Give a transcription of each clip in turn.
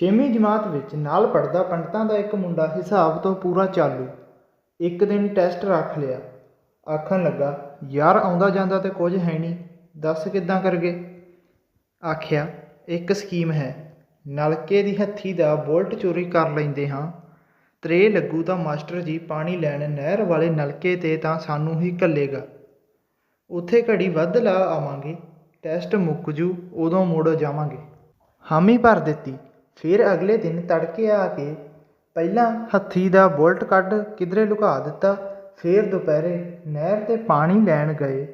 ਛੇਵੀਂ ਜਮਾਤ ਵਿੱਚ ਨਾਲ ਪੜ੍ਹਦਾ ਪੰਡਤਾਂ ਦਾ ਇੱਕ ਮੁੰਡਾ ਹਿਸਾਬ ਤੋਂ ਪੂਰਾ ਚਾਲੂ। ਇੱਕ ਦਿਨ ਟੈਸਟ ਰੱਖ ਲਿਆ। ਆਖਣ ਲੱਗਾ, ਯਾਰ, ਆਉਂਦਾ ਜਾਂਦਾ ਤੇ ਕੁਝ ਹੈ ਨਹੀਂ, ਦੱਸ ਕਿੱਦਾਂ ਕਰਗੇ? ਆਖਿਆ, ਇੱਕ ਸਕੀਮ ਹੈ। ਨਲਕੇ ਦੀ ਹੱਥੀ ਦਾ ਬੋਲਟ ਚੋਰੀ ਕਰ ਲੈਂਦੇ ਹਾਂ। ਤਰੇ ਲੱਗੂ ਤਾਂ ਮਾਸਟਰ ਜੀ ਪਾਣੀ ਲੈਣ ਨਹਿਰ ਵਾਲੇ ਨਲਕੇ ਤੇ ਤਾਂ ਸਾਨੂੰ ਹੀ ਘੱਲੇਗਾ। ਉੱਥੇ ਘੜੀ ਵੱਧ ਲਾ ਆਵਾਂਗੇ। ਟੈਸਟ ਮੁੱਕ ਜੂ, ਉਦੋਂ ਮੁੜ ਜਾਵਾਂਗੇ। ਹਾਮੀ ਭਰ ਦਿੱਤੀ। ਫਿਰ ਅਗਲੇ ਦਿਨ ਤੜਕੇ ਆ ਕੇ ਪਹਿਲਾਂ ਹੱਥੀ ਦਾ ਬੁਲਟ ਕੱਢ ਕਿਧਰੇ ਲੁਕਾ ਦਿੱਤਾ। ਫਿਰ ਦੁਪਹਿਰੇ ਨਹਿਰ ਤੇ ਪਾਣੀ ਲੈਣ ਗਏ।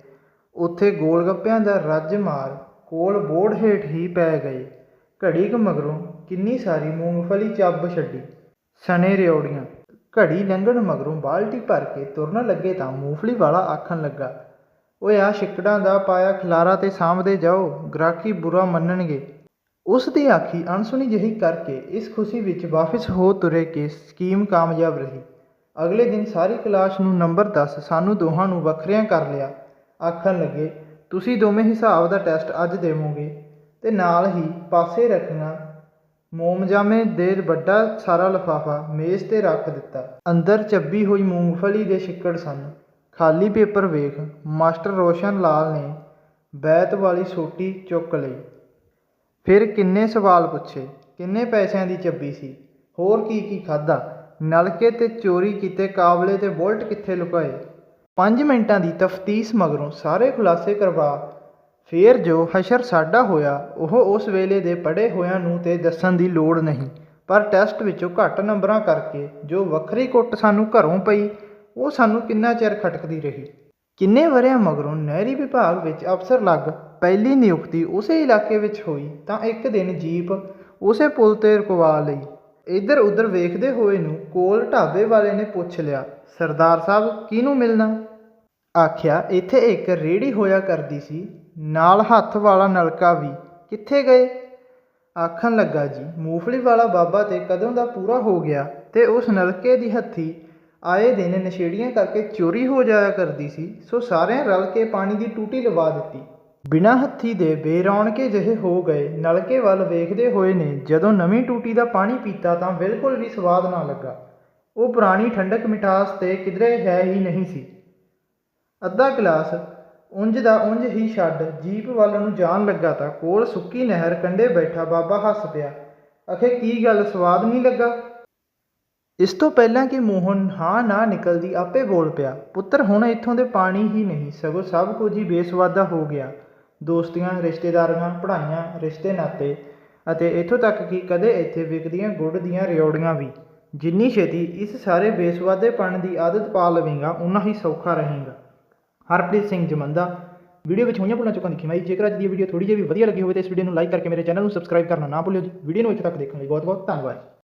ਉੱਥੇ ਗੋਲ ਗੱਪਿਆਂ ਦਾ ਰੱਜ ਮਾਰ ਕੋਲ ਬੋੜ ਹੇਠ ਹੀ ਪੈ ਗਏ। ਘੜੀ ਕੁ ਮਗਰੋਂ ਕਿੰਨੀ ਸਾਰੀ ਮੂੰਗਫਲੀ ਚੱਬ ਛੱਡੀ ਸਣੇ ਰਿਓੜੀਆਂ ਘੜੀ ਲੰਘਣ ਮਗਰੋਂ ਬਾਲਟੀ ਭਰ ਕੇ ਤੁਰਨ ਲੱਗੇ ਤਾਂ ਮੂੰਗਫਲੀ ਵਾਲਾ ਆਖਣ ਲੱਗਾ, ਓਏ ਆ ਛਿੱਕੜਾਂ ਦਾ ਪਾਇਆ ਖਲਾਰਾ ਤੇ ਸਾਂਭਦੇ ਜਾਓ, ਗ੍ਰਾਹਕੀ ਬੁਰਾ ਮੰਨਣਗੇ। ਉਸ ਦੀ ਆਖੀ ਅਣਸੁਣੀ ਜਿਹੀ ਕਰਕੇ ਇਸ ਖੁਸ਼ੀ ਵਿੱਚ ਵਾਪਿਸ ਹੋ ਤੁਰੇ ਕਿ ਸਕੀਮ ਕਾਮਯਾਬ ਰਹੀ। ਅਗਲੇ ਦਿਨ ਸਾਰੀ ਕਲਾਸ ਨੂੰ ਨੰਬਰ 10 ਸਾਨੂੰ ਦੋਹਾਂ ਨੂੰ ਵੱਖਰਿਆਂ ਕਰ ਲਿਆ। ਆਖਣ ਲੱਗੇ, ਤੁਸੀਂ ਦੋਵੇਂ ਹਿਸਾਬ ਦਾ ਟੈਸਟ ਅੱਜ ਦੇਵੋਗੇ? ਤੇ ਨਾਲ ਹੀ ਪਾਸੇ ਰੱਖਣਾ, ਮੋਮਜਾਮੇ ਦੇ ਵੱਡਾ ਸਾਰਾ ਲਿਫਾਫਾ ਮੇਜ਼ ਤੇ ਰੱਖ ਦਿੱਤਾ। ਅੰਦਰ ਚੱਬੀ ਹੋਈ ਮੂੰਗਫਲੀ ਦੇ ਛਿੱਕੜ ਸਨ। ਖਾਲੀ ਪੇਪਰ ਵੇਖ ਮਾਸਟਰ ਰੋਸ਼ਨ ਲਾਲ ਨੇ ਬੈਤ ਵਾਲੀ ਸੋਟੀ ਚੁੱਕ ਲਈ। ਫਿਰ ਕਿੰਨੇ ਸਵਾਲ ਪੁੱਛੇ, ਕਿੰਨੇ ਪੈਸਿਆਂ ਦੀ ਚੱਬੀ ਸੀ, ਹੋਰ ਕੀ ਕੀ ਖਾਦਾ ਨਲਕੇ ਤੇ ਚੋਰੀ ਕੀਤੇ ਕਾਬਲੇ ਤੇ ਬੁਲਟ ਕਿੱਥੇ ਲੁਕਾਏ? 5 ਮਿੰਟਾਂ ਦੀ ਤਫਤੀਸ਼ ਮਗਰੋਂ ਸਾਰੇ ਖੁਲਾਸੇ ਕਰਵਾ, ਫੇਰ ਜੋ ਹਸ਼ਰ ਸਾਡਾ ਹੋਇਆ, ਉਹ ਉਸ ਵੇਲੇ ਦੇ ਪੜ੍ਹੇ ਹੋਇਆਂ ਨੂੰ ਤੇ ਦੱਸਣ ਦੀ ਲੋੜ ਨਹੀਂ, ਪਰ ਟੈਸਟ ਵਿੱਚੋਂ ਘੱਟ ਨੰਬਰਾਂ ਕਰਕੇ ਜੋ ਵੱਖਰੀ ਕੁੱਟ ਸਾਨੂੰ ਘਰੋਂ ਪਈ, ਉਹ ਸਾਨੂੰ ਕਿੰਨਾ ਚਿਰ ਖਟਕਦੀ ਰਹੀ? ਕਿੰਨੇ ਵਰਿਆਂ ਮਗਰੋਂ ਨਹਿਰੀ ਵਿਭਾਗ ਵਿੱਚ ਅਫਸਰ ਲੱਗ ਪਹਿਲੀ ਨਿਯੁਕਤੀ ਉਸੇ ਇਲਾਕੇ ਵਿੱਚ ਹੋਈ ਤਾਂ ਇੱਕ ਦਿਨ ਜੀਪ ਉਸੇ ਪੁਲ ਤੇ ਰੁਕਵਾ ਲਈ। ਇੱਧਰ ਉੱਧਰ ਵੇਖਦੇ ਹੋਏ ਨੂੰ ਕੋਲ ਢਾਬੇ ਵਾਲੇ ਨੇ ਪੁੱਛ ਲਿਆ, ਸਰਦਾਰ ਸਾਹਿਬ, ਕਿਹਨੂੰ ਮਿਲਣਾ? ਆਖਿਆ, ਇੱਥੇ ਇੱਕ ਰੇੜੀ ਹੋਇਆ ਕਰਦੀ ਸੀ, ਨਾਲ ਹੱਥ ਵਾਲਾ ਨਲਕਾ ਵੀ। ਕਿੱਥੇ ਗਏ? ਆਖਣ ਲੱਗਾ, ਜੀ, ਮੂੰਗਫਲੀ ਵਾਲਾ ਬਾਬਾ ਤੇ ਕਦੋਂ ਦਾ ਪੂਰਾ ਹੋ ਗਿਆ ਤੇ ਉਸ ਨਲਕੇ ਦੀ ਹੱਥੀ ਆਏ ਦਿਨ ਨਸ਼ੇੜੀਆਂ ਕਰਕੇ ਚੋਰੀ ਹੋ ਜਾਇਆ ਕਰਦੀ ਸੀ, ਸੋ ਸਾਰਿਆਂ ਰਲ ਕੇ ਪਾਣੀ ਦੀ ਟੂਟੀ ਲਵਾ ਦਿੱਤੀ। ਬਿਨਾਂ ਹੱਥੀ ਦੇ ਬੇਰੌਣਕੇ ਜਿਹੇ ਹੋ ਗਏ, ਨਲਕੇ ਵੱਲ ਵੇਖਦੇ ਹੋਏ ਨੇ, ਜਦੋਂ ਨਵੀਂ ਟੂਟੀ ਦਾ ਪਾਣੀ ਪੀਤਾ ਤਾਂ ਬਿਲਕੁਲ ਵੀ ਸਵਾਦ ਨਾ ਲੱਗਾ। ਉਹ ਪੁਰਾਣੀ ਠੰਡਕ ਮਿਠਾਸ ਤੇ ਕਿਧਰੇ ਹੈ ਹੀ ਨਹੀਂ ਸੀ। ਅੱਧਾ ਗਲਾਸ ਉਂਝ ਦਾ ਉਂਝ ਹੀ ਛੱਡ ਜੀਪ ਵੱਲ ਨੂੰ ਜਾਣ ਲੱਗਾ ਤਾਂ ਕੋਲ ਸੁੱਕੀ ਨਹਿਰ ਕੰਢੇ ਬੈਠਾ ਬਾਬਾ ਹੱਸ ਪਿਆ। ਅਖੇ, ਕੀ ਗੱਲ ਸਵਾਦ ਨਹੀਂ ਲੱਗਾ? ਇਸ ਤੋਂ ਪਹਿਲਾਂ ਕਿ ਮੋਹਨ ਹਾਂ ਨਾ ਨਿਕਲਦੀ, ਆਪੇ ਬੋਲ ਪਿਆ, ਪੁੱਤਰ, ਹੁਣ ਇੱਥੋਂ ਦੇ ਪਾਣੀ ਹੀ ਨਹੀਂ, ਸਗੋਂ ਸਭ ਕੁਝ ਹੀ ਬੇਸਵਾਦਾ ਹੋ ਗਿਆ। ਦੋਸਤੀਆਂ, ਰਿਸ਼ਤੇਦਾਰੀਆਂ, ਪੜ੍ਹਾਈਆਂ ਰਿਸ਼ਤੇ ਨਾਤੇ ਅਤੇ ਇੱਥੋਂ ਤੱਕ ਕਿ ਕਦੇ ਇੱਥੇ ਵਿਕਦੀਆਂ ਗੁੜ ਦੀਆਂ ਰਿਓੜੀਆਂ ਵੀ। ਜਿੰਨੀ ਛੇਤੀ ਇਸ ਸਾਰੇ ਬੇਸਵਾਦੇਪਣ ਦੀ ਆਦਤ ਪਾ ਲਵੇਂਗਾ ਉਨਾ ਹੀ ਸੌਖਾ ਰਹੇਗਾ। ਹਰਪ੍ਰੀਤ ਸਿੰਘ ਜਮੰਦਾ, ਵੀਡੀਓ ਵਿੱਚ ਹੋਈਆਂ ਭੁੱਲਾਂ ਚੁੱਕਾਂ ਦੀ ਖਿਮਾਈ। ਜੇਕਰ ਅੱਜ ਦੀ ਵੀਡੀਓ ਥੋੜੀ ਜਿਹੀ ਵੀ ਵਧੀਆ ਲੱਗੀ ਹੋਵੇ ਤਾਂ ਇਸ ਵੀਡੀਓ ਨੂੰ ਲਾਈਕ ਕਰਕੇ ਮੇਰੇ ਚੈਨਲ ਨੂੰ ਸਬਸਕ੍ਰਾਈਬ ਕਰਨਾ ਨਾ ਭੁੱਲਿਓ। ਜੀ ਵੀਡੀਓ ਨੂੰ ਇੱਥੇ ਤੱਕ ਦੇਖਣ ਲਈ ਬਹੁਤ ਬਹੁਤ ਧੰਨਵਾਦ।